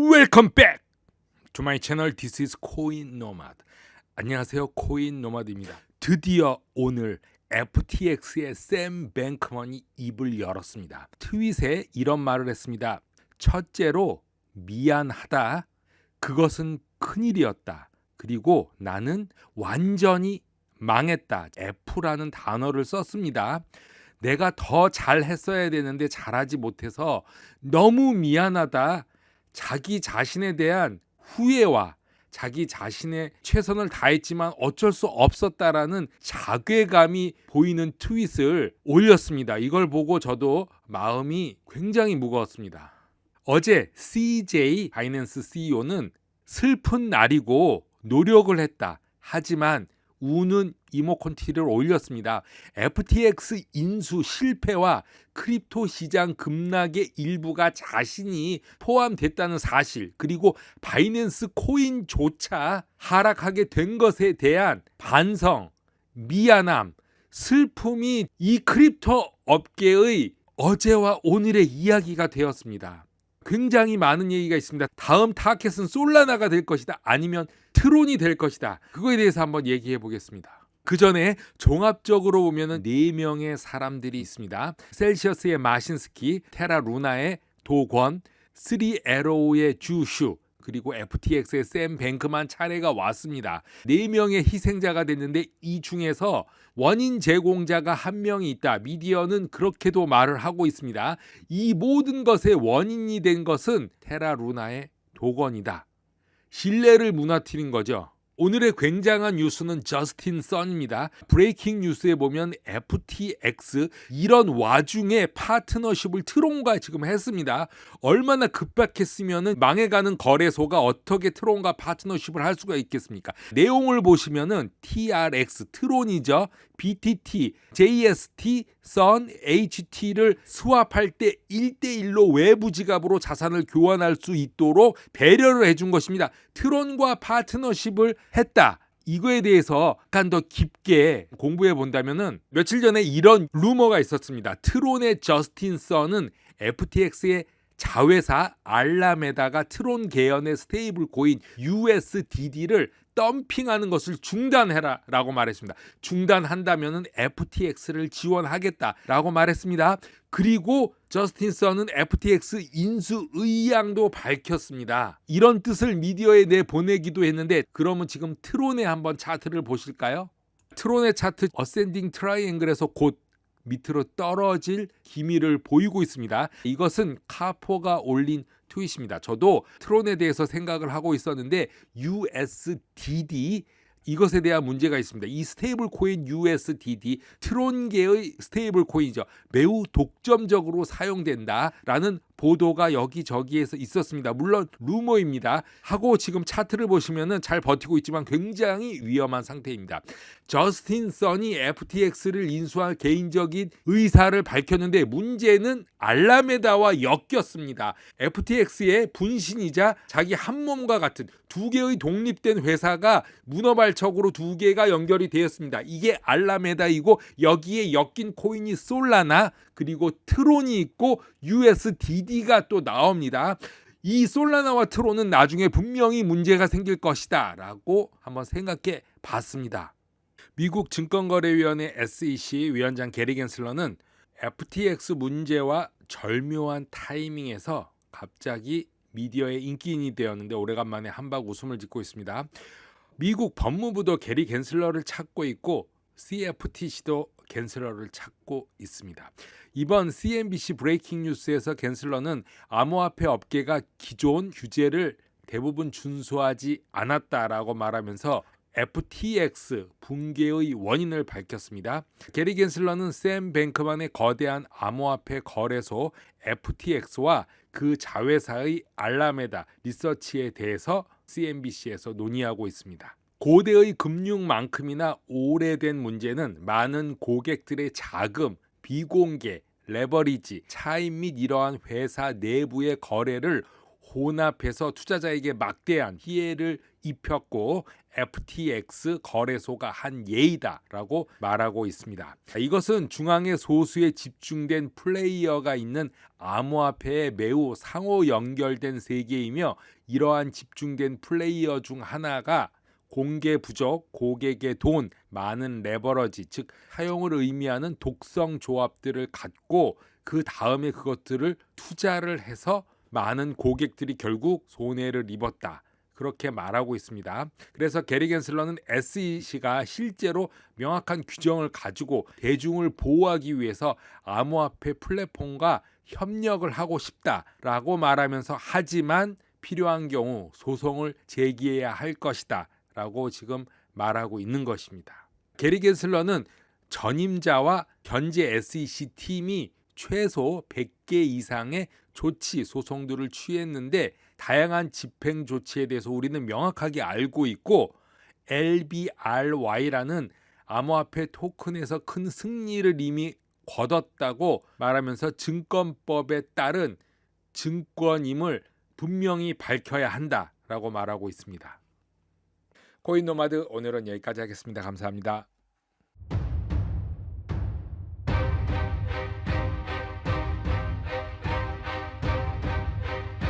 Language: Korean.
Welcome back to my channel. This is Coin Nomad. 안녕하세요, 코인 노마드입니다. 드디어 오늘 FTX의 샘 뱅크먼이 입을 열었습니다. 트윗에 이런 말을 했습니다. 첫째로 미안하다. 그것은 큰일이었다. 그리고 나는 완전히 망했다. F라는 단어를 썼습니다. 내가 더 잘했어야 되는데 잘하지 못해서 너무 미안하다. 자기 자신에 대한 후회와 자기 자신의 최선을 다했지만 어쩔 수 없었다라는 자괴감이 보이는 트윗을 올렸습니다. 이걸 보고 저도 마음이 굉장히 무거웠습니다. 어제 CJ 바이낸스 CEO는 슬픈 날이고 노력을 했다. 하지만 우는 이모컨티를 올렸습니다. FTX 인수 실패와 크립토 시장 급락의 일부가 자신이 포함됐다는 사실, 그리고 바이낸스 코인조차 하락하게 된 것에 대한 반성, 미안함, 슬픔이 이 크립토 업계의 어제와 오늘의 이야기가 되었습니다. 굉장히 많은 얘기가 있습니다. 다음 타켓은 솔라나가 될 것이다. 아니면 트론이 될 것이다. 그거에 대해서 한번 얘기해 보겠습니다. 그 전에 종합적으로 보면은 네 명의 사람들이 있습니다. 셀시어스의 마신스키, 테라 루나의 도권, 3에로의 주슈, 그리고 FTX의 샘 뱅크만 차례가 왔습니다. 네 명의 희생자가 됐는데 이 중에서 원인 제공자가 한 명이 있다. 미디어는 그렇게도 말을 하고 있습니다. 이 모든 것의 원인이 된 것은 테라 루나의 도건이다. 신뢰를 무너뜨린 거죠. 오늘의 굉장한 뉴스는 저스틴 선입니다. 브레이킹 뉴스에 보면 FTX 이런 와중에 파트너십을 트론과 지금 했습니다. 얼마나 급박했으면 망해가는 거래소가 어떻게 트론과 파트너십을 할 수가 있겠습니까? 내용을 보시면은 TRX 트론이죠. BTT, JST, 선, HT를 스왑할 때 1대1로 외부 지갑으로 자산을 교환할 수 있도록 배려를 해준 것입니다. 트론과 파트너십을 했다. 이거에 대해서 약간 더 깊게 공부해 본다면은 며칠 전에 이런 루머가 있었습니다. 트론의 저스틴 선은 FTX의 자회사 알라메다가 트론 계열의 스테이블 코인 USDD를 덤핑하는 것을 중단해라라고 말했습니다. 중단한다면은 FTX를 지원하겠다라고 말했습니다. 그리고 저스틴 선은 FTX 인수 의향도 밝혔습니다. 이런 뜻을 미디어에 내 보내기도 했는데 그러면 지금 트론의 한번 차트를 보실까요? 트론의 차트 어센딩 트라이앵글에서 곧 밑으로 떨어질 기미를 보이고 있습니다. 이것은 카포가 올린 트윗입니다. 저도 트론에 대해서 생각을 하고 있었는데 USDD 이것에 대한 문제가 있습니다. 이 스테이블 코인 USDD 트론계의 스테이블 코인이죠. 매우 독점적으로 사용된다라는 보도가 여기저기에서 있었습니다. 물론 루머입니다. 하고 지금 차트를 보시면은 잘 버티고 있지만 굉장히 위험한 상태입니다. 저스틴 선이 FTX를 인수할 개인적인 의사를 밝혔는데 문제는 알라메다와 엮였습니다. FTX의 분신이자 자기 한 몸과 같은 두 개의 독립된 회사가 문어발척으로 두 개가 연결이 되었습니다. 이게 알라메다이고 여기에 엮인 코인이 솔라나 그리고 트론이 있고 USDD 가 또 나옵니다. 이 솔라나와 트론은 나중에 분명히 문제가 생길 것이다 라고 한번 생각해 봤습니다. 미국 증권거래위원회 SEC 위원장 게리 겐슬러는 FTX 문제와 절묘한 타이밍에서 갑자기 미디어의 인기인이 되었는데 오래간만에 한박 웃음을 짓고 있습니다. 미국 법무부도 게리 겐슬러를 찾고 있고 CFTC도 겐슬러를 찾고 있습니다. 이번 CNBC 브레이킹 뉴스에서 겐슬러는 암호화폐 업계가 기존 규제를 대부분 준수하지 않았다라고 말하면서 FTX 붕괴의 원인을 밝혔습니다. 게리 겐슬러는 샘 뱅크만의 거대한 암호화폐 거래소 FTX와 그 자회사의 알라메다 리서치에 대해서 CNBC에서 논의하고 있습니다. 고대의 금융만큼이나 오래된 문제는 많은 고객들의 자금, 비공개, 레버리지, 차임 및 이러한 회사 내부의 거래를 혼합해서 투자자에게 막대한 피해를 입혔고 FTX 거래소가 한 예이다라고 말하고 있습니다. 이것은 중앙에 소수의 집중된 플레이어가 있는 암호화폐에 매우 상호 연결된 세계이며 이러한 집중된 플레이어 중 하나가 공개 부족, 고객의 돈, 많은 레버러지, 즉 사용을 의미하는 독성 조합들을 갖고 그 다음에 그것들을 투자를 해서 많은 고객들이 결국 손해를 입었다. 그렇게 말하고 있습니다. 그래서 게리 겐슬러는 SEC가 실제로 명확한 규정을 가지고 대중을 보호하기 위해서 암호화폐 플랫폼과 협력을 하고 싶다라고 말하면서 하지만 필요한 경우 소송을 제기해야 할 것이다. 라고 지금 말하고 있는 것입니다. 게리 겐슬러는 전임자와 현재 SEC 팀이 최소 100개 이상의 조치 소송들을 취했는데 다양한 집행 조치에 대해서 우리는 명확하게 알고 있고 LBRY라는 암호화폐 토큰에서 큰 승리를 이미 거뒀다고 말하면서 증권법에 따른 증권임을 분명히 밝혀야 한다라고 말하고 있습니다. 코인 노마드 오늘은 여기까지 하겠습니다. 감사합니다.